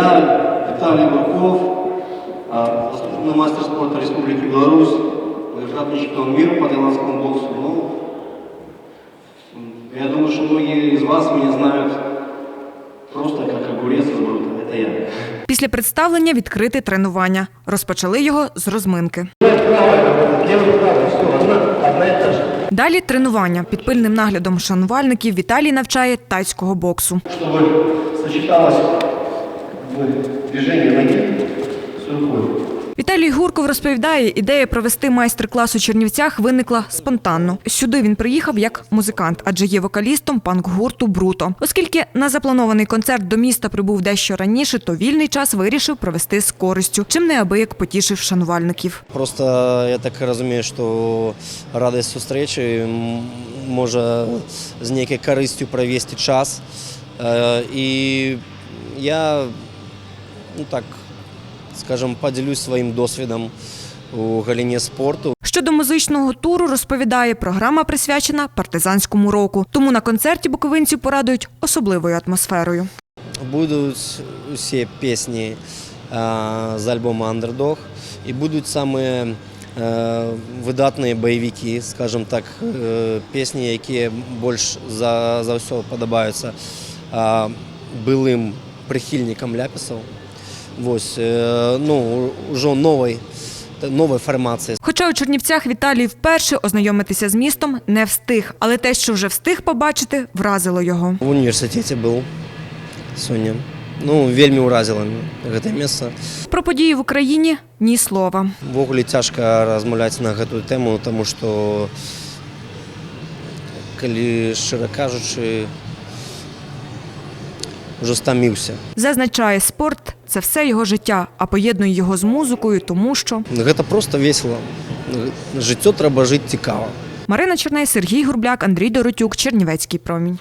Я, Виталий Бурков, а, заслуженный мастер спорта Республики Беларусь, двукратный чемпион мира по таиландскому боксу. Ну, м, я думаю, что многие из вас меня знают просто как огурец из брута. Это я. Після представлення відкрите тренування. Розпочали його з розминки. Далі тренування. Під пильним наглядом шанувальників Віталій навчає тайського боксу. Чтобы сочеталось в движение ноги с рукой. Віталій Гурков розповідає, ідея провести майстер-клас у Чернівцях виникла спонтанно. Сюди він приїхав як музикант, адже є вокалістом панк-гурту Бруто. Оскільки на запланований концерт до міста прибув дещо раніше, то вільний час вирішив провести з користю, чим неабияк потішив шанувальників. Просто я так розумію, що радість зустрічі може з некою користю провести час. Е, І я, ну так, скажімо, поділюсь своїм досвідом у галині спорту. Щодо музичного туру розповідає, програма присвячена партизанському року. Тому на концерті буковинців порадують особливою атмосферою. Будуть усі пісні е, з альбому Underdog і будуть саме е, видатні бойовики, скажімо так, е, пісні, які більш за, за все подобаються былим прихильникам ляпісів. Ось, е, ну, вже нової, нової формації. Хоча у Чернівцях Віталій вперше ознайомитися з містом не встиг, але те, що вже встиг побачити, вразило його. В університеті був сьогодні. Ну, вельми уразило мене це місце. Про події в Україні ні слова. Ввогуле цяжка размаўляць на гэтую тэму, таму што калі шчыра кажучы, ўжо стаміўся. Зазначає, спорт це все його життя, а поєднує його з музикою, тому що Гэта проста весела. Жыццё трэба жыць цікава. Марина Черней, Сергій Гурбляк, Андрій Доротюк, Чернівецький промінь.